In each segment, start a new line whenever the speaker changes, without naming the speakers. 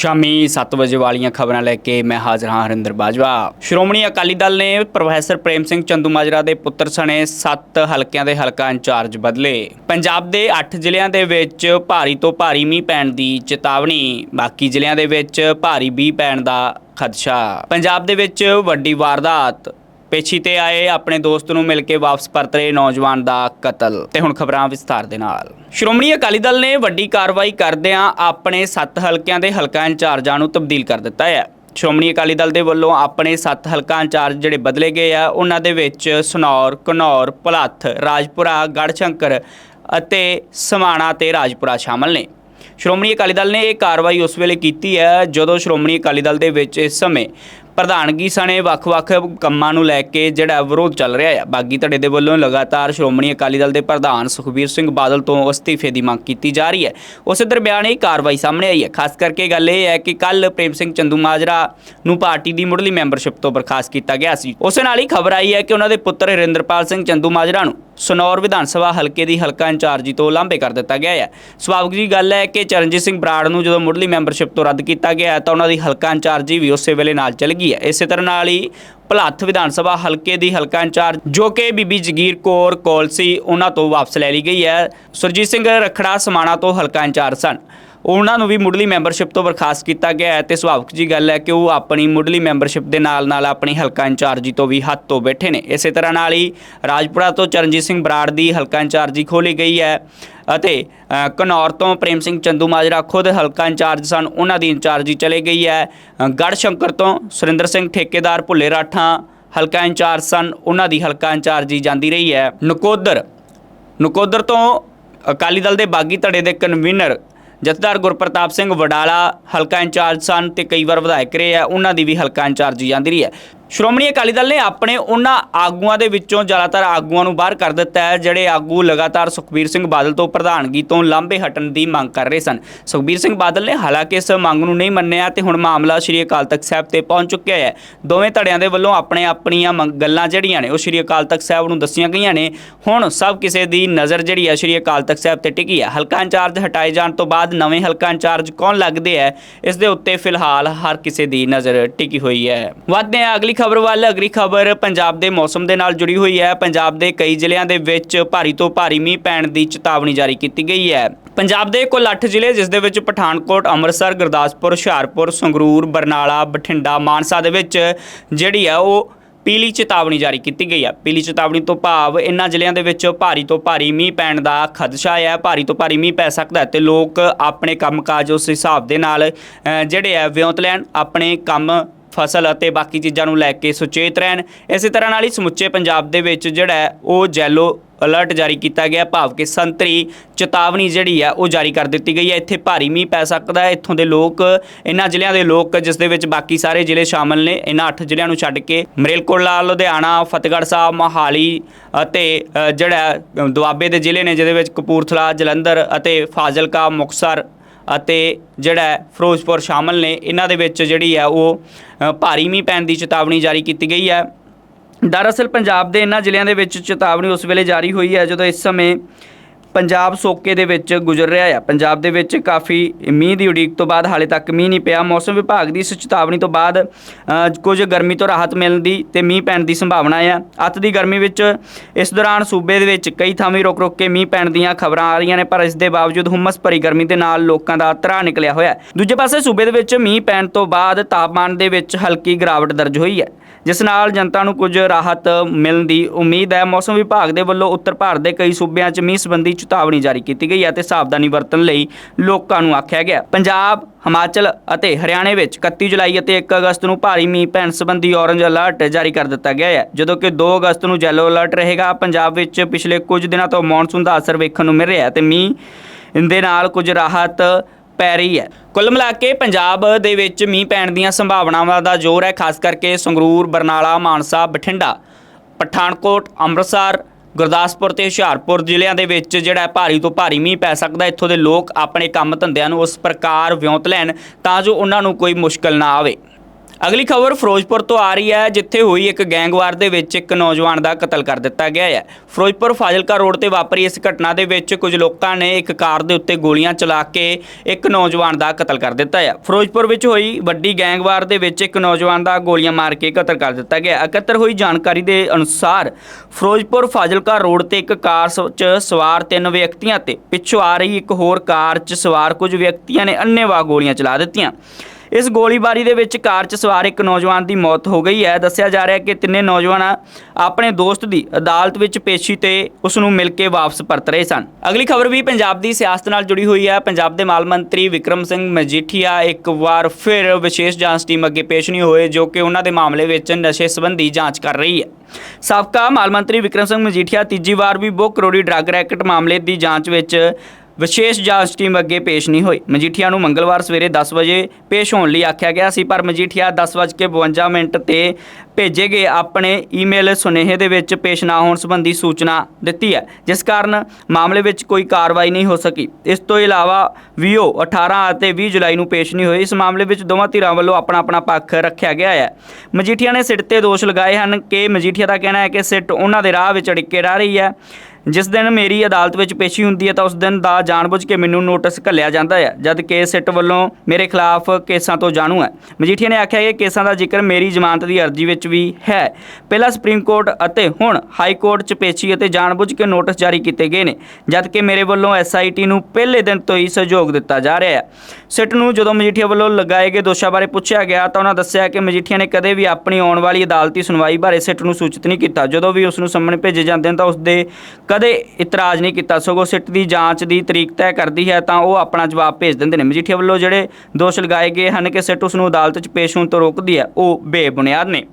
ਸ਼ਾਮੀ 7 ਵਜੇ ਵਾਲੀਆਂ ਖਬਰਾਂ ਲੈ ਕੇ ਮੈਂ ਹਾਜ਼ਰ ਹਾਂ ਹਰਿੰਦਰ ਬਾਜਵਾ। ਸ਼੍ਰੋਮਣੀ ਅਕਾਲੀ ਦਲ ਨੇ ਪ੍ਰੋਫੈਸਰ ਪ੍ਰੇਮ ਸਿੰਘ ਚੰਦੂਮਾਜਰਾ ਦੇ ਪੁੱਤਰ ਸਣੇ 7 ਹਲਕਿਆਂ ਦੇ ਹਲਕਾ ਇੰਚਾਰਜ ਬਦਲੇ। ਪੰਜਾਬ ਦੇ 8 ਜ਼ਿਲ੍ਹਿਆਂ ਦੇ ਵਿੱਚ ਭਾਰੀ ਤੋਂ ਭਾਰੀ ਮੀਂਹ ਪੈਣ ਦੀ ਚੇਤਾਵਨੀ, ਬਾਕੀ ਜ਼ਿਲ੍ਹਿਆਂ ਦੇ ਵਿੱਚ ਭਾਰੀ ਮੀਂਹ ਪੈਣ ਦਾ ਖਦਸ਼ਾ। ਪੰਜਾਬ ਦੇ ਵਿੱਚ ਵੱਡੀ ਵਾਰਦਾਤ ਪੇਛੀ ਤੇ ਆਏ ਆਪਣੇ ਦੋਸਤ ਨੂੰ ਮਿਲ ਕੇ ਵਾਪਸ ਪਰਤ ਰਹੇ ਨੌਜਵਾਨ ਦਾ ਕਤਲ। ਤੇ ਹੁਣ ਖਬਰਾਂ ਵਿਸਥਾਰ ਦੇ ਨਾਲ। ਸ਼੍ਰੋਮਣੀ ਅਕਾਲੀ ਦਲ ਨੇ ਵੱਡੀ ਕਾਰਵਾਈ ਕਰਦਿਆਂ ਆਪਣੇ 7 ਹਲਕਿਆਂ ਦੇ ਹਲਕਾ ਇੰਚਾਰਜਾਂ ਨੂੰ ਤਬਦੀਲ ਕਰ ਦਿੱਤਾ ਹੈ। ਸ਼੍ਰੋਮਣੀ ਅਕਾਲੀ ਦਲ ਦੇ ਵੱਲੋਂ ਆਪਣੇ 7 ਹਲਕਾ ਇੰਚਾਰਜ ਜਿਹੜੇ ਬਦਲੇ ਗਏ ਆ, ਉਹਨਾਂ ਦੇ ਵਿੱਚ ਸਨੌਰ ਘਨੌਰ ਭਲੱਥ, ਰਾਜਪੁਰਾ, ਗੜਸ਼ੰਕਰ ਅਤੇ ਸਮਾਣਾ ਤੇ ਰਾਜਪੁਰਾ ਸ਼ਾਮਲ ਨੇ। ਸ਼੍ਰੋਮਣੀ ਅਕਾਲੀ ਦਲ ਨੇ ਇਹ ਕਾਰਵਾਈ ਉਸ ਵੇਲੇ ਕੀਤੀ ਹੈ ਜਦੋਂ ਸ਼੍ਰੋਮਣੀ ਅਕਾਲੀ ਦਲ ਦੇ ਵਿੱਚ ਇਸ ਸਮੇਂ ਪ੍ਰਧਾਨਗੀ ਸਣੇ ਵੱਖ-ਵੱਖ ਕੰਮਾਂ ਨੂੰ ਲੈ ਕੇ ਜਿਹੜਾ ਵਿਰੋਧ ਚੱਲ ਰਿਹਾ ਹੈ ਬਾਗੀ ਧੜੇ ਦੇ ਵੱਲੋਂ ਲਗਾਤਾਰ ਸ਼੍ਰੋਮਣੀ ਅਕਾਲੀ ਦਲ ਦੇ ਪ੍ਰਧਾਨ ਸੁਖਬੀਰ ਸਿੰਘ ਬਾਦਲ ਤੋਂ ਅਸਤੀਫੇ ਦੀ ਮੰਗ ਕੀਤੀ ਜਾ ਰਹੀ ਹੈ। ਉਸੇ ਦਰਮਿਆਨ ਇਹ ਕਾਰਵਾਈ ਸਾਹਮਣੇ ਆਈ ਹੈ। ਖਾਸ ਕਰਕੇ ਗੱਲ ਇਹ ਹੈ ਕਿ ਕੱਲ ਪ੍ਰੇਮ ਸਿੰਘ ਚੰਦੂ ਮਾਜਰਾ ਨੂੰ ਪਾਰਟੀ ਦੀ ਮੁੱਢਲੀ ਮੈਂਬਰਸ਼ਿਪ ਤੋਂ ਬਰਖਾਸਤ ਕੀਤਾ ਗਿਆ ਸੀ। ਉਸੇ ਨਾਲ ਹੀ ਖਬਰ ਆਈ ਹੈ ਕਿ ਉਹਨਾਂ ਦੇ ਪੁੱਤਰ ਹਰਿੰਦਰਪਾਲ ਸਿੰਘ ਚੰਦੂ ਮਾਜਰਾ ਨੂੰ ਸਨੌਰ ਵਿਧਾਨ ਸਭਾ ਹਲਕੇ ਦੀ ਹਲਕਾ ਇੰਚਾਰਜੀ ਤੋਂ ਲਾਂਭੇ ਕਰ ਦਿੱਤਾ ਗਿਆ ਹੈ। ਸੁਭਾਵਿਕ ਜੀ ਗੱਲ ਹੈ ਕਿ ਚਰਨਜੀਤ ਸਿੰਘ ਬਰਾੜ ਨੂੰ ਜਦੋਂ ਮੁੱਢਲੀ ਮੈਂਬਰਸ਼ਿਪ ਤੋਂ ਰੱਦ ਕੀਤਾ ਗਿਆ ਤਾਂ ਉਹਨਾਂ ਦੀ ਹਲਕਾ ਇੰਚਾਰਜੀ ਵੀ ਉਸੇ ਵੇਲੇ ਨਾਲ ਚਲ ਗਈ ਹੈ। ਇਸੇ ਤਰ੍ਹਾਂ ਨਾਲ ਹੀ ਭਲੱਥ ਵਿਧਾਨ ਸਭਾ ਹਲਕੇ ਦੀ ਹਲਕਾ ਇੰਚਾਰਜ ਜੋ ਕਿ ਬੀਬੀ ਜਗੀਰ ਕੌਰ ਕੋਲਸੀ ਉਹਨਾਂ ਤੋਂ ਵਾਪਸ ਲੈ ਲਈ ਗਈ ਹੈ। ਸੁਰਜੀਤ ਸਿੰਘ ਰਖੜਾ ਸਮਾਣਾ ਤੋਂ ਹਲਕਾ ਇੰਚਾਰਜ ਸਨ। ਉਹਨਾਂ ਨੂੰ ਵੀ ਮੁੱਢਲੀ ਮੈਂਬਰਸ਼ਿਪ ਤੋਂ ਬਰਖਾਸਤ ਕੀਤਾ ਗਿਆ ਹੈ ਤੇ ਸੁਭਾਵਿਕ ਜੀ ਗੱਲ ਹੈ ਕਿ ਉਹ ਆਪਣੀ ਮੁੱਢਲੀ ਮੈਂਬਰਸ਼ਿਪ ਦੇ ਨਾਲ ਨਾਲ ਆਪਣੀ ਹਲਕਾ ਇੰਚਾਰਜੀ ਤੋਂ ਵੀ ਹੱਥ ਤੋਂ ਬੈਠੇ ਨੇ। ਇਸੇ ਤਰ੍ਹਾਂ ਨਾਲ ਹੀ ਰਾਜਪੁਰਾ ਤੋਂ ਚਰਨਜੀਤ ਸਿੰਘ ਬਰਾੜ ਦੀ ਹਲਕਾ ਇੰਚਾਰਜੀ ਖੋਲੀ ਗਈ ਹੈ ਅਤੇ ਅ, ਘਨੌਰ ਤੋਂ ਪ੍ਰੇਮ ਸਿੰਘ ਚੰਦੂ ਮਾਜਰਾ ਖੁਦ ਹਲਕਾ ਇੰਚਾਰਜ ਸਨ ਉਹਨਾਂ ਦੀ ਇੰਚਾਰਜੀ ਚਲੇ ਗਈ ਹੈ। ਅ, ਗੜ੍ਹਸ਼ੰਕਰ ਤੋਂ ਸੁਰਿੰਦਰ ਸਿੰਘ ਠੇਕੇਦਾਰ ਭੁੱਲੇ ਰਾਠਾਂ ਹਲਕਾ ਇੰਚਾਰਜ ਸਨ ਉਹਨਾਂ ਦੀ ਹਲਕਾ ਇੰਚਾਰਜੀ ਜਾਂਦੀ ਰਹੀ ਹੈ। ਨਕੋਦਰ ਨਕੋਦਰ ਤੋਂ ਅਕਾਲੀ ਦਲ ਦੇ ਬਾਗੀ ਧੜੇ ਦੇ ਕਨਵੀਨਰ ਜਥੇਦਾਰ ਗੁਰਪ੍ਰਤਾਪ ਸਿੰਘ ਵਡਾਲਾ ਹਲਕਾ ਇੰਚਾਰਜ ਸਨ ਤੇ ਕਈ ਵਾਰ ਵਿਧਾਇਕ ਰਹੇ ਆ, ਉਹਨਾਂ ਦੀ ਵੀ ਹਲਕਾ ਇੰਚਾਰਜੀ ਜਾਂਦੀ ਰਹੀ ਹੈ। ਸ਼੍ਰੋਮਣੀ ਅਕਾਲੀ ਦਲ ਨੇ ਆਪਣੇ ਉਹਨਾਂ ਆਗੂਆਂ ਦੇ ਵਿੱਚੋਂ ਜ਼ਿਆਦਾਤਰ ਆਗੂਆਂ ਨੂੰ ਬਾਹਰ ਕਰ ਦਿੱਤਾ ਹੈ, ਜਿਹੜੇ ਆਗੂ ਲਗਾਤਾਰ ਸੁਖਬੀਰ ਸਿੰਘ ਬਾਦਲ ਤੋਂ ਪ੍ਰਧਾਨਗੀ ਤੋਂ ਲਾਂਭੇ ਹਟਣ ਦੀ ਮੰਗ ਕਰ ਰਹੇ ਸਨ। ਸੁਖਬੀਰ ਸਿੰਘ ਬਾਦਲ ਨੇ ਹਾਲਾਂਕਿ ਇਸ ਮੰਗ ਨੂੰ ਨਹੀਂ ਮੰਨਿਆ ਤੇ ਹੁਣ ਮਾਮਲਾ ਸ਼੍ਰੀ ਅਕਾਲ ਤਖਤ ਸਾਹਿਬ ਤੇ ਪਹੁੰਚ ਚੁੱਕਿਆ ਹੈ। ਦੋਵੇਂ ਧੜਿਆਂ ਦੇ ਵੱਲੋਂ ਆਪਣੇ ਆਪਣੀਆਂ ਮੰਗ- ਗੱਲਾਂ ਜਿਹੜੀਆਂ ਨੇ, ਉਹ ਸ਼੍ਰੀ ਅਕਾਲ ਤਖਤ ਸਾਹਿਬ ਨੂੰ ਦੱਸੀਆਂ ਗਈਆਂ ਨੇ। ਹੁਣ ਸਭ ਕਿਸੇ ਦੀ ਨਜ਼ਰ ਜਿਹੜੀ ਹੈ ਸ਼੍ਰੀ ਅਕਾਲ ਤਖਤ ਸਾਹਿਬ ਤੇ ਟਿਕੀ ਹੈ। ਹਲਕਾ ਇੰਚਾਰਜ ਹਟਾਏ ਜਾਣ ਤੋਂ ਬਾਅਦ ਨਵੇਂ ਹਲਕਾ ਇੰਚਾਰਜ ਕੌਣ ਲੱਗਦੇ ਹੈ, ਇਸ ਦੇ ਉੱਤੇ ਫਿਲਹਾਲ ਹਰ ਕਿਸੇ ਦੀ ਨਜ਼ਰ ਟਿਕੀ ਹੋਈ ਹੈ। ਵਧਦੇ ਹਾਂ ਅਗਲੀ ਖਬਰ ਵੱਲ ਅਗਲੀ ਖਬਰ ਪੰਜਾਬ ਦੇ ਮੌਸਮ ਦੇ ਨਾਲ ਜੁੜੀ ਹੋਈ ਹੈ। ਪੰਜਾਬ ਦੇ ਕਈ ਜ਼ਿਲ੍ਹਿਆਂ ਦੇ ਵਿੱਚ ਭਾਰੀ ਤੋਂ ਭਾਰੀ ਮੀਂਹ ਪੈਣ ਦੀ ਚੇਤਾਵਨੀ ਜਾਰੀ ਕੀਤੀ ਗਈ ਹੈ। ਪੰਜਾਬ ਦੇ ਕੁੱਲ 8 ਜ਼ਿਲ੍ਹੇ, ਜਿਸ ਦੇ ਵਿੱਚ ਪਠਾਨਕੋਟ, ਅੰਮ੍ਰਿਤਸਰ, ਗੁਰਦਾਸਪੁਰ, ਹੁਸ਼ਿਆਰਪੁਰ, ਸੰਗਰੂਰ, ਬਰਨਾਲਾ, ਬਠਿੰਡਾ, ਮਾਨਸਾ ਦੇ ਵਿੱਚ ਜਿਹੜੀ ਹੈ ਉਹ ਪੀਲੀ ਚੇਤਾਵਨੀ ਜਾਰੀ ਕੀਤੀ ਗਈ ਹੈ। ਪੀਲੀ ਚੇਤਾਵਨੀ ਤੋਂ ਭਾਵ ਇਨ੍ਹਾਂ ਜ਼ਿਲ੍ਹਿਆਂ ਦੇ ਵਿੱਚ ਭਾਰੀ ਤੋਂ ਭਾਰੀ ਮੀਂਹ ਪੈਣ ਦਾ ਖਦਸ਼ਾ ਹੈ। ਭਾਰੀ ਤੋਂ ਭਾਰੀ ਮੀਂਹ ਪੈ ਸਕਦਾ ਹੈ ਤੇ ਲੋਕ ਆਪਣੇ ਕੰਮਕਾਜ ਉਸ ਹਿਸਾਬ ਦੇ ਨਾਲ ਜਿਹੜੇ ਹੈ ਵਿਉਂਤ ਲੈਣ, ਆਪਣੇ ਕੰਮ ਫਸਲ ਅਤੇ ਬਾਕੀ ਚੀਜ਼ਾਂ ਨੂੰ ਲੈ ਕੇ ਸੁਚੇਤ ਰਹਿਣ। ਇਸੇ ਤਰ੍ਹਾਂ ਨਾਲ ਹੀ ਸਮੁੱਚੇ ਪੰਜਾਬ ਦੇ ਵਿੱਚ ਜਿਹੜਾ ਹੈ, ਉਹ ਜੈਲੋ ਅਲਰਟ ਜਾਰੀ ਕੀਤਾ ਗਿਆ। ਭਾਵ ਕਿ ਸੰਤਰੀ ਚੇਤਾਵਨੀ ਜਿਹੜੀ ਹੈ, ਉਹ ਜਾਰੀ ਕਰ ਦਿੱਤੀ ਗਈ ਹੈ। ਇੱਥੇ ਭਾਰੀ ਮੀਂਹ ਪੈ ਸਕਦਾ ਹੈ। ਇੱਥੋਂ ਦੇ ਲੋਕ ਇਹਨਾਂ ਜ਼ਿਲ੍ਹਿਆਂ ਦੇ ਲੋਕ, ਜਿਸ ਦੇ ਵਿੱਚ ਬਾਕੀ ਸਾਰੇ ਜ਼ਿਲ੍ਹੇ ਸ਼ਾਮਲ ਨੇ ਇਹਨਾਂ 8 ਜ਼ਿਲ੍ਹਿਆਂ ਨੂੰ ਛੱਡ ਕੇ ਮਰੇਲਕੋਟਲਾ ਲੁਧਿਆਣਾ, ਫਤਿਹਗੜ੍ਹ ਸਾਹਿਬ, ਮੋਹਾਲੀ ਅਤੇ ਜਿਹੜਾ ਦੁਆਬੇ ਦੇ ਜ਼ਿਲ੍ਹੇ ਨੇ, ਜਿਹਦੇ ਵਿੱਚ ਕਪੂਰਥਲਾ, ਜਲੰਧਰ ਅਤੇ ਫਾਜ਼ਿਲਕਾ, ਮੁਕਤਸਰ ਅਤੇ ਜਿਹੜਾ ਫਿਰੋਜ਼ਪੁਰ ਸ਼ਾਮਲ ਨੇ, ਇਹਨਾਂ ਦੇ ਵਿੱਚ ਜਿਹੜੀ ਹੈ ਉਹ ਭਾਰੀ ਮੀਂਹ ਪੈਣ ਦੀ ਚੇਤਾਵਨੀ ਜਾਰੀ ਕੀਤੀ ਗਈ ਹੈ। ਦਰਅਸਲ ਪੰਜਾਬ ਦੇ ਇਹਨਾਂ ਜ਼ਿਲ੍ਹਿਆਂ ਦੇ ਵਿੱਚ ਚੇਤਾਵਨੀ ਉਸ ਵੇਲੇ ਜਾਰੀ ਹੋਈ ਹੈ ਜਦੋਂ ਇਸ ਸਮੇਂ ਪੰਜਾਬ ਸੋਕੇ ਦੇ ਵਿੱਚ ਗੁਜ਼ਰ ਰਿਹਾ ਹੈ ਪੰਜਾਬ ਦੇ ਵਿੱਚ ਕਾਫੀ ਮੀਂਹ ਦੀ ਉਡੀਕ ਤੋਂ ਬਾਅਦ ਹਾਲੇ ਤੱਕ ਮੀਂਹ ਨਹੀਂ ਪਿਆ। ਮੌਸਮ ਵਿਭਾਗ ਦੀ ਇਸ ਚੇਤਾਵਨੀ ਤੋਂ ਬਾਅਦ ਕੁਝ ਗਰਮੀ ਤੋਂ ਰਾਹਤ ਮਿਲਣ ਦੀ ਤੇ ਮੀਂਹ ਪੈਣ ਦੀ ਸੰਭਾਵਨਾ ਹੈ ਅੱਤ ਦੀ ਗਰਮੀ ਵਿੱਚ ਇਸ ਦੌਰਾਨ ਸੂਬੇ ਦੇ ਵਿੱਚ ਕਈ ਥਾਵੇਂ ਰੁਕ-ਰੁਕ ਕੇ ਮੀਂਹ ਪੈਣ ਦੀਆਂ ਖਬਰਾਂ ਆ ਰਹੀਆਂ ਨੇ, ਪਰ ਇਸ ਦੇ ਬਾਵਜੂਦ ਹੁਮਸ ਭਰੀ ਗਰਮੀ ਦੇ ਨਾਲ ਲੋਕਾਂ ਦਾ ਤਰਾ ਨਿਕਲਿਆ ਹੋਇਆ। ਹੈ ਦੂਜੇ ਪਾਸੇ ਸੂਬੇ ਦੇ ਵਿੱਚ ਮੀਂਹ ਪੈਣ ਤੋਂ ਬਾਅਦ ਤਾਪਮਾਨ ਦੇ ਵਿੱਚ ਹਲਕੀ ਗਿਰਾਵਟ ਦਰਜ ਹੋਈ ਹੈ, ਜਿਸ ਨਾਲ ਜਨਤਾ ਨੂੰ ਕੁਝ ਰਾਹਤ ਮਿਲਣ ਦੀ ਉਮੀਦ ਹੈ। ਮੌਸਮ ਵਿਭਾਗ ਦੇ ਵੱਲੋਂ ਉੱਤਰ ਭਾਰਤ ਦੇ ਕਈ ਸੂਬਿਆਂ 'ਚ ਮੀਂਹ ਸੰਬੰਧੀ ਚੇਤਾਵਨੀ ਜਾਰੀ ਕੀਤੀ ਗਈ ਹੈ ਅਤੇ ਸਾਵਧਾਨੀ ਵਰਤਣ ਲਈ ਲੋਕਾਂ ਨੂੰ ਆਖਿਆ ਗਿਆ। ਪੰਜਾਬ, ਹਿਮਾਚਲ ਅਤੇ ਹਰਿਆਣੇ ਵਿੱਚ 31 ਜੁਲਾਈ ਅਤੇ 1 ਅਗਸਤ ਨੂੰ ਭਾਰੀ ਮੀਂਹ ਪੈਣ ਸੰਬੰਧੀ ਔਰੰਜ ਅਲਰਟ ਜਾਰੀ ਕਰ ਦਿੱਤਾ ਗਿਆ ਹੈ। ਜਦੋਂ ਕਿ 2 ਅਗਸਤ ਨੂੰ ਯੈਲੋ ਅਲਰਟ ਰਹੇਗਾ, ਪੰਜਾਬ ਵਿੱਚ ਪਿਛਲੇ ਕੁਝ ਦਿਨਾਂ ਤੋਂ ਮੌਨਸੂਨ ਦਾ ਅਸਰ ਵੇਖਣ ਨੂੰ ਮਿਲ ਰਿਹਾ ਹੈ ਤੇ ਮੀਂਹ ਦੇ ਨਾਲ ਕੁਝ ਰਾਹਤ ਪੈ ਰਹੀ ਹੈ। ਕੁੱਲ ਮਿਲਾ ਕੇ ਪੰਜਾਬ ਦੇ ਵਿੱਚ ਮੀਂਹ ਪੈਣ ਦੀਆਂ ਸੰਭਾਵਨਾਵਾਂ ਦਾ ਜ਼ੋਰ ਹੈ, ਖਾਸ ਕਰਕੇ ਸੰਗਰੂਰ, ਬਰਨਾਲਾ, ਮਾਨਸਾ, ਬਠਿੰਡਾ, ਪਠਾਨਕੋਟ, ਅੰਮ੍ਰਿਤਸਰ ਗੁਰਦਾਸਪੁਰ ਤੇ ਹੁਸ਼ਿਆਰਪੁਰ ਜ਼ਿਲ੍ਹਿਆਂ ਦੇ ਵਿੱਚ ਜਿਹੜਾ ਭਾਰੀ ਤੋਂ ਭਾਰੀ ਮੀਂਹ ਪੈ ਸਕਦਾ, ਇੱਥੋਂ ਦੇ ਲੋਕ ਆਪਣੇ ਕੰਮ ਧੰਦਿਆਂ ਨੂੰ ਉਸ ਪ੍ਰਕਾਰ ਵਿਉਂਤ ਲੈਣ ਤਾਂ ਜੋ ਉਹਨਾਂ ਨੂੰ ਕੋਈ ਮੁਸ਼ਕਲ ਨਾ ਆਵੇ। ਅਗਲੀ ਖਬਰ ਫਿਰੋਜ਼ਪੁਰ ਤੋਂ ਆ ਰਹੀ ਹੈ, ਜਿੱਥੇ ਹੋਈ ਇੱਕ ਗੈਂਗਵਾਰ ਦੇ ਵਿੱਚ ਇੱਕ ਨੌਜਵਾਨ ਦਾ ਕਤਲ ਕਰ ਦਿੱਤਾ ਗਿਆ ਹੈ। ਫਿਰੋਜ਼ਪੁਰ ਫਾਜ਼ਿਲਕਾ ਰੋਡ ਤੇ ਵਾਪਰੀ ਇਸ ਘਟਨਾ ਦੇ ਵਿੱਚ ਕੁਝ ਲੋਕਾਂ ਨੇ ਇੱਕ ਕਾਰ ਦੇ ਉੱਤੇ ਗੋਲੀਆਂ ਚਲਾ ਕੇ ਇੱਕ ਨੌਜਵਾਨ ਦਾ ਕਤਲ ਕਰ ਦਿੱਤਾ ਹੈ। ਫਿਰੋਜ਼ਪੁਰ ਵਿੱਚ ਹੋਈ ਵੱਡੀ ਗੈਂਗਵਾਰ ਦੇ ਵਿੱਚ ਇੱਕ ਨੌਜਵਾਨ ਦਾ ਗੋਲੀਆਂ ਮਾਰ ਕੇ ਕਤਲ ਕਰ ਦਿੱਤਾ ਗਿਆ ਇਕੱਤਰ ਹੋਈ ਜਾਣਕਾਰੀ ਦੇ ਅਨੁਸਾਰ ਫਿਰੋਜ਼ਪੁਰ ਫਾਜ਼ਿਲਕਾ ਰੋਡ ਤੇ ਇੱਕ ਕਾਰ ਸ- 'ਚ ਸਵਾਰ ਤਿੰਨ ਵਿਅਕਤੀਆਂ ਤੇ ਪਿੱਛੋਂ ਆ ਰਹੀ ਇੱਕ ਹੋਰ ਕਾਰ 'ਚ ਸਵਾਰ ਕੁਝ ਵਿਅਕਤੀਆਂ ਨੇ ਅੰਨ੍ਹੇਵਾਹ ਗੋਲੀਆਂ ਚਲਾ ਦਿੱਤੀਆਂ। ਇਸ ਗੋਲੀਬਾਰੀ ਦੇ ਵਿੱਚ ਕਾਰ 'ਚ ਸਵਾਰ ਇੱਕ ਨੌਜਵਾਨ ਦੀ ਮੌਤ ਹੋ ਗਈ ਹੈ। ਦੱਸਿਆ ਜਾ ਰਿਹਾ ਹੈ ਕਿ ਤਿੰਨੇ ਨੌਜਵਾਨ ਆਪਣੇ ਦੋਸਤ ਦੀ ਅਦਾਲਤ ਵਿੱਚ ਪੇਸ਼ੀ ਤੇ ਉਸ ਨੂੰ ਮਿਲ ਕੇ ਵਾਪਸ ਪਰਤ ਰਹੇ ਸਨ। ਅਗਲੀ ਖਬਰ ਵੀ ਪੰਜਾਬ ਦੀ ਸਿਆਸਤ ਨਾਲ ਜੁੜੀ ਹੋਈ ਹੈ। ਪੰਜਾਬ ਦੇ ਮਾਲ ਮੰਤਰੀ ਵਿਕਰਮ ਸਿੰਘ ਮਜੀਠੀਆ ਇੱਕ ਵਾਰ ਫਿਰ ਵਿਸ਼ੇਸ਼ ਜਾਂਚ ਟੀਮ ਅੱਗੇ ਪੇਸ਼ ਨਹੀਂ ਹੋਏ, ਜੋ ਕਿ ਉਹਨਾਂ ਦੇ ਮਾਮਲੇ ਵਿੱਚ ਨਸ਼ੇ ਸੰਬੰਧੀ ਜਾਂਚ ਕਰ ਰਹੀ ਹੈ। ਸਾਬਕਾ ਮਾਲ ਮੰਤਰੀ ਵਿਕਰਮ ਸਿੰਘ ਮਜੀਠੀਆ ਤੀਜੀ ਵਾਰ ਵੀ ਬਹੁ ਕਰੋੜੀ ਡਰੱਗ ਰੈਕਟ ਮਾਮਲੇ ਦੀ ਜਾਂਚ ਵਿੱਚ ਵਿਸ਼ੇਸ਼ ਜਾਂਚ ਟੀਮ ਅੱਗੇ ਪੇਸ਼ ਨਹੀਂ ਹੋਈ। ਮਜੀਠੀਆ ਨੂੰ ਮੰਗਲਵਾਰ ਸਵੇਰੇ 10 ਵਜੇ ਪੇਸ਼ ਹੋਣ ਲਈ ਆਖਿਆ ਗਿਆ ਸੀ, ਪਰ ਮਜੀਠੀਆ 10:52 ਮਿੰਟ ਤੇ ਭੇਜੇ ਗਏ ਆਪਣੇ ਈਮੇਲ ਸੁਨੇਹੇ ਦੇ ਵਿੱਚ ਪੇਸ਼ ਨਾ ਹੋਣ ਸੰਬੰਧੀ ਸੂਚਨਾ ਦਿੱਤੀ ਹੈ, ਜਿਸ ਕਾਰਨ ਮਾਮਲੇ ਵਿੱਚ ਕੋਈ ਕਾਰਵਾਈ ਨਹੀਂ ਹੋ ਸਕੀ। ਇਸ ਤੋਂ ਇਲਾਵਾ ਵੀਓ 18 ਅਤੇ 20 ਜੁਲਾਈ ਨੂੰ ਪੇਸ਼ ਨਹੀਂ ਹੋਏ। ਇਸ ਮਾਮਲੇ ਵਿੱਚ ਦੋਵਾਂ ਧਿਰਾਂ ਵੱਲੋਂ ਆਪਣਾ ਆਪਣਾ ਪੱਖ ਰੱਖਿਆ ਗਿਆ ਹੈ। ਮਜੀਠੀਆ ਨੇ ਸਿੱਟ ਤੇ ਦੋਸ਼ ਲਗਾਏ ਹਨ ਕਿ ਮਜੀਠੀਆ ਦਾ ਕਹਿਣਾ ਹੈ ਕਿ ਸਿੱਟ ਉਹਨਾਂ ਦੇ ਰਾਹ ਵਿੱਚ ਅੜਿੱਕੇ ਰਹਿ ਰਹੀ ਹੈ। ਜਿਸ ਦਿਨ ਮੇਰੀ ਅਦਾਲਤ ਵਿੱਚ ਪੇਸ਼ੀ ਹੁੰਦੀ ਹੈ ਤਾਂ ਉਸ ਦਿਨ ਦਾ ਜਾਣਬੁੱਝ ਕੇ ਮੈਨੂੰ ਨੋਟਿਸ ਘੱਲਿਆ ਜਾਂਦਾ ਹੈ, ਜਦ ਕਿ ਸਿੱਟ ਵੱਲੋਂ ਮੇਰੇ ਖਿਲਾਫ ਕੇਸਾਂ ਤੋਂ ਜਾਣੂ ਹੈ। ਮਜੀਠੀਆ ਨੇ ਆਖਿਆ ਕਿ ਕੇਸਾਂ ਦਾ ਜ਼ਿਕਰ ਮੇਰੀ ਜ਼ਮਾਨਤ ਦੀ ਅਰਜ਼ੀ ਵਿੱਚ ਵੀ ਹੈ। ਪਹਿਲਾਂ ਸੁਪਰੀਮ ਕੋਰਟ ਅਤੇ ਹੁਣ ਹਾਈ ਕੋਰਟ 'ਚ ਪੇਸ਼ੀ ਅਤੇ ਜਾਣਬੁੱਝ ਕੇ ਨੋਟਿਸ ਜਾਰੀ ਕੀਤੇ ਗਏ ਨੇ, ਜਦ ਕਿ ਮੇਰੇ ਵੱਲੋਂ ਐਸਆਈਟੀ ਨੂੰ ਪਹਿਲੇ ਦਿਨ ਤੋਂ ਹੀ ਸਹਿਯੋਗ ਦਿੱਤਾ ਜਾ ਰਿਹਾ ਹੈ। ਸਿੱਟ ਨੂੰ ਜਦੋਂ ਮਜੀਠੀਆ ਵੱਲੋਂ ਲਗਾਏ ਗਏ ਦੋਸ਼ਾਂ ਬਾਰੇ ਪੁੱਛਿਆ ਗਿਆ ਤਾਂ ਉਹਨਾਂ ਦੱਸਿਆ ਕਿ ਮਜੀਠੀਆ ਨੇ ਕਦੇ ਵੀ ਆਪਣੀ ਆਉਣ ਵਾਲੀ ਅਦਾਲਤੀ ਸੁਣਵਾਈ ਬਾਰੇ ਸਿੱਟ ਨੂੰ ਸੂਚਿਤ ਨਹੀਂ ਕੀਤਾ। ਜਦੋਂ ਵੀ ਉਸ ਨੂੰ ਸਾਹਮਣੇ ਭੇਜੇ ਜਾਂਦੇ ਹਨ ਤਾਂ ਉਸ ਦੇ ਕਦੇ ਇਤਰਾਜ਼ ਨਹੀਂ ਕੀਤਾ, ਸਗੋਂ ਸਿੱਟ ਦੀ ਜਾਂਚ ਦੀ ਤਰੀਕ ਤੈਅ ਕਰਦੀ ਹੈ ਤਾਂ ਉਹ ਆਪਣਾ ਜਵਾਬ ਭੇਜ ਦਿੰਦੇ ਨੇ। ਮਜੀਠੀਆ ਵੱਲੋਂ ਜਿਹੜੇ ਦੋਸ਼ ਲਗਾਏ ਗਏ ਹਨ ਕਿ ਸਿੱਟ ਉਸ ਨੂੰ ਅਦਾਲਤ 'ਚ ਪੇਸ਼ ਹੋਣ ਤੋਂ ਰੋਕਦੀ ਹੈ, ਉਹ ਬੇਬੁਨਿਆਦ ਨੇ।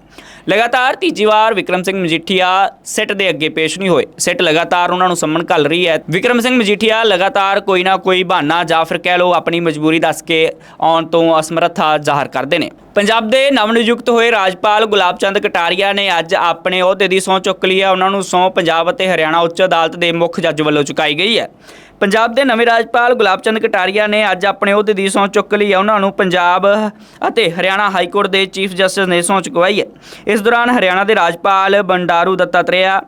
ਲਗਾਤਾਰ ਤੀਜੀ ਵਾਰ ਵਿਕਰਮ ਸਿੰਘ ਮਜੀਠੀਆ ਸਿੱਟ ਦੇ ਅੱਗੇ ਪੇਸ਼ ਨਹੀਂ ਹੋਏ। ਸਿੱਟ ਲਗਾਤਾਰ ਉਹਨਾਂ ਨੂੰ ਸੰਮਨ ਘੱਲ ਰਹੀ ਹੈ। ਵਿਕਰਮ ਸਿੰਘ ਮਜੀਠੀਆ ਲਗਾਤਾਰ ਕੋਈ ਨਾ ਕੋਈ ਬਹਾਨਾ ਜਾਂ ਫਿਰ ਕਹਿ ਲਓ ਆਪਣੀ ਮਜਬੂਰੀ ਦੱਸ ਕੇ ਆਉਣ ਤੋਂ ਅਸਮਰੱਥਾ ਜ਼ਾਹਰ ਕਰਦੇ ਨੇ। ਪੰਜਾਬ ਦੇ ਨਵ ਨਿਯੁਕਤ ਹੋਏ ਰਾਜਪਾਲ ਗੁਲਾਬ ਚੰਦ ਕਟਾਰੀਆ ਨੇ ਅੱਜ ਆਪਣੇ ਅਹੁਦੇ ਦੀ ਸਹੁੰ ਚੁੱਕ ਲਈ ਹੈ। ਉਹਨਾਂ ਨੂੰ ਸਹੁੰ ਪੰਜਾਬ ਅਤੇ ਹਰਿਆਣਾ ਉੱਚ ਅਦਾਲਤ ਦੇ ਮੁੱਖ ਜੱਜ ਵੱਲੋਂ ਚੁਕਾਈ ਗਈ ਹੈ। ਪੰਜਾਬ ਦੇ ਨਵੇਂ ਰਾਜਪਾਲ ਗੁਲਾਬ ਚੰਦ ਕਟਾਰੀਆ ਨੇ ਅੱਜ ਆਪਣੇ ਅਹੁਦੇ ਦੀ ਸਹੁੰ ਚੁੱਕ ਲਈ ਹੈ। ਉਹਨਾਂ ਨੂੰ ਪੰਜਾਬ ਅਤੇ ਹਰਿਆਣਾ ਹਾਈ ਕੋਰਟ ਦੇ ਚੀਫ ਜਸਟਿਸ ਨੇ ਸਹੁੰ ਚੁਕਵਾਈ ਹੈ। ਇਸ ਦੌਰਾਨ ਹਰਿਆਣਾ ਦੇ ਰਾਜਪਾਲ ਬੰਡਾਰੂ ਦੱਤਾਤਰੇਆ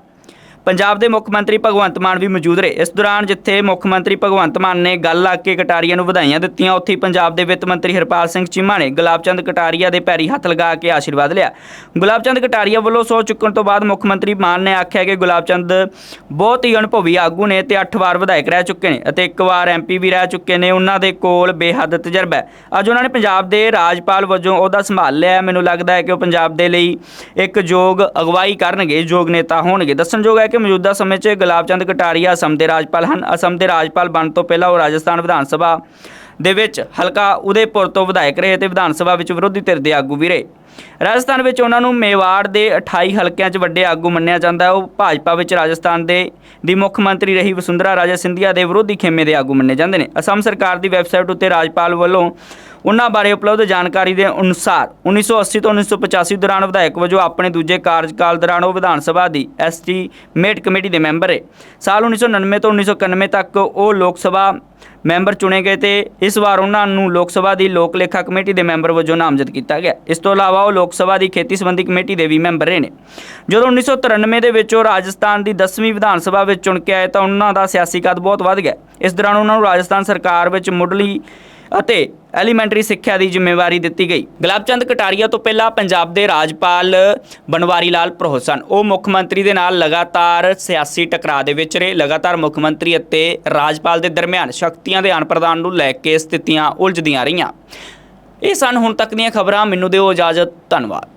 ਪੰਜਾਬ ਦੇ ਮੁੱਖ ਮੰਤਰੀ ਭਗਵੰਤ ਮਾਨ ਵੀ ਮੌਜੂਦ ਰਹੇ। ਇਸ ਦੌਰਾਨ ਜਿੱਥੇ ਮੁੱਖ ਮੰਤਰੀ ਭਗਵੰਤ ਮਾਨ ਨੇ ਗੱਲ ਲਾ ਕੇ ਕਟਾਰੀਆ ਨੂੰ ਵਧਾਈਆਂ ਦਿੱਤੀਆਂ, ਉੱਥੇ ਪੰਜਾਬ ਦੇ ਵਿੱਤ ਮੰਤਰੀ ਹਰਪਾਲ ਸਿੰਘ ਚੀਮਾ ਨੇ ਗੁਲਾਬ ਚੰਦ ਕਟਾਰੀਆ ਦੇ ਪੈਰੀ ਹੱਥ ਲਗਾ ਕੇ ਆਸ਼ੀਰਵਾਦ ਲਿਆ। ਗੁਲਾਬ ਚੰਦ ਕਟਾਰੀਆ ਵੱਲੋਂ ਸਹੁੰ ਚੁੱਕਣ ਤੋਂ ਬਾਅਦ ਮੁੱਖ ਮੰਤਰੀ ਮਾਨ ਨੇ ਆਖਿਆ ਕਿ ਗੁਲਾਬ ਚੰਦ ਬਹੁਤ ਹੀ ਅਨੁਭਵੀ ਆਗੂ ਨੇ ਤੇ 8 ਵਾਰ ਵਿਧਾਇਕ ਰਹਿ ਚੁੱਕੇ ਨੇ ਅਤੇ ਇੱਕ ਵਾਰ ਐਮਪੀ ਵੀ ਰਹਿ ਚੁੱਕੇ ਨੇ। ਉਹਨਾਂ ਦੇ ਕੋਲ ਬੇਹੱਦ ਤਜਰਬਾ ਹੈ। ਅੱਜ ਉਹਨਾਂ ਨੇ ਪੰਜਾਬ ਦੇ ਰਾਜਪਾਲ ਵਜੋਂ ਉਹਦਾ ਸੰਭਾਲ ਲਿਆ ਮੈਨੂੰ ਲੱਗਦਾ ਹੈ ਕਿ ਉਹ ਪੰਜਾਬ ਦੇ ਲਈ ਇੱਕ ਯੋਗ ਅਗਵਾਈ ਕਰਨਗੇ, ਯੋਗ ਨੇਤਾ ਹੋਣਗੇ। ਦੱਸਣਯੋਗ ਹੈ ਕਿ ਮੌਜੂਦਾ ਸਮੇਂ 'ਚ ਗੁਲਾਬ ਚੰਦ ਕਟਾਰੀਆ ਅਸਮ ਦੇ ਰਾਜਪਾਲ ਹਨ। ਅਸਮ ਦੇ ਰਾਜਪਾਲ ਬਣਨ ਤੋਂ ਪਹਿਲਾਂ ਉਹ ਰਾਜਸਥਾਨ ਵਿਧਾਨ ਸਭਾ ਦੇ ਵਿੱਚ ਹਲਕਾ ਉਦੈਪੁਰ ਤੋਂ ਵਿਧਾਇਕ ਰਹੇ ਤੇ ਵਿਧਾਨ ਸਭਾ ਵਿੱਚ ਵਿਰੋਧੀ ਧਿਰ ਦੇ ਆਗੂ ਵੀ ਰਹੇ। ਰਾਜਸਥਾਨ ਵਿੱਚ ਉਹਨਾਂ ਨੂੰ ਮੇਵਾੜ ਦੇ 28 ਹਲਕਿਆਂ 'ਚ ਵੱਡੇ ਆਗੂ ਮੰਨਿਆ ਜਾਂਦਾ ਹੈ। ਉਹ ਭਾਜਪਾ ਵਿੱਚ ਰਾਜਸਥਾਨ ਦੇ ਦੀ ਮੁੱਖ ਮੰਤਰੀ ਰਹੀ ਵਸੁੰਧਰਾ ਰਾਜੇ ਸਿੰਧੀਆ ਦੇ ਵਿਰੋਧੀ ਖੇਮੇ ਦੇ ਆਗੂ ਮੰਨੇ ਜਾਂਦੇ ਨੇ। ਅਸਮ ਸਰਕਾਰ ਦੀ ਵੈਬਸਾਈਟ ਉੱਤੇ ਰਾਜਪਾਲ ਵੱਲੋਂ ਉਹਨਾਂ ਬਾਰੇ ਉਪਲਬਧ ਜਾਣਕਾਰੀ ਦੇ ਅਨੁਸਾਰ 1980 ਤੋਂ 1985 ਦੌਰਾਨ ਵਿਧਾਇਕ ਵਜੋਂ ਆਪਣੇ ਦੂਜੇ ਕਾਰਜਕਾਲ ਦੌਰਾਨ ਉਹ ਵਿਧਾਨ ਸਭਾ ਦੀ ਐਸਟੀਮੇਟ ਕਮੇਟੀ ਦੇ ਮੈਂਬਰ ਰਹੇ। ਸਾਲ 1999 ਤੋਂ 1991 ਤੱਕ ਉਹ ਲੋਕ ਸਭਾ ਮੈਂਬਰ ਚੁਣੇ ਗਏ ਤੇ ਇਸ ਵਾਰ ਉਹਨਾਂ ਨੂੰ ਲੋਕ ਸਭਾ ਦੀ ਲੋਕ ਲੇਖਾ ਕਮੇਟੀ ਦੇ ਮੈਂਬਰ ਵਜੋਂ ਨਾਮਜ਼ਦ ਕੀਤਾ ਗਿਆ। ਇਸ ਤੋਂ ਇਲਾਵਾ ਉਹ ਲੋਕ ਸਭਾ ਦੀ ਖੇਤੀ ਸੰਬੰਧੀ ਕਮੇਟੀ ਦੇ ਵੀ ਮੈਂਬਰ ਰਹੇ ਨੇ। ਜਦੋਂ 1993 ਦੇ ਵਿੱਚ ਉਹ ਰਾਜਸਥਾਨ ਦੀ 10ਵੀਂ ਵਿਧਾਨ ਸਭਾ ਵਿੱਚ ਚੁਣ ਕੇ ਆਏ ਤਾਂ ਉਹਨਾਂ ਦਾ ਸਿਆਸੀ ਕੱਦ ਬਹੁਤ ਵੱਧ ਗਿਆ। ਇਸ ਦੌਰਾਨ ਉਹਨਾਂ ਨੂੰ ਰਾਜਸਥਾਨ ਸਰਕਾਰ ਵਿੱਚ ਮੁੱਢਲੀ ਅਤੇ ਐਲੀਮੈਂਟਰੀ ਸਿੱਖਿਆ ਦੀ ਜ਼ਿੰਮੇਵਾਰੀ ਦਿੱਤੀ ਗਈ। ਗੁਲਾਬਚੰਦ ਕਟਾਰੀਆ ਤੋਂ ਪਹਿਲਾਂ ਪੰਜਾਬ ਦੇ ਰਾਜਪਾਲ ਬਨਵਾਰੀ ਲਾਲ ਪ੍ਰੋਹ ਸਨ। ਉਹ ਮੁੱਖ ਮੰਤਰੀ ਦੇ ਨਾਲ ਲਗਾਤਾਰ ਸਿਆਸੀ ਟਕਰਾਅ ਦੇ ਵਿੱਚ ਰਹੇ। ਲਗਾਤਾਰ ਮੁੱਖ ਮੰਤਰੀ ਅਤੇ ਰਾਜਪਾਲ ਦੇ ਦਰਮਿਆਨ ਸ਼ਕਤੀਆਂ ਦੇ ਆਨ ਪ੍ਰਦਾਨ ਨੂੰ ਲੈ ਕੇ ਸਥਿਤੀਆਂ ਉਲਝਦੀਆਂ ਰਹੀਆਂ। ਇਹ ਸਨ ਹੁਣ ਤੱਕ ਦੀਆਂ ਖਬਰਾਂ। ਮੈਨੂੰ ਦਿਓ ਇਜਾਜ਼ਤ। ਧੰਨਵਾਦ।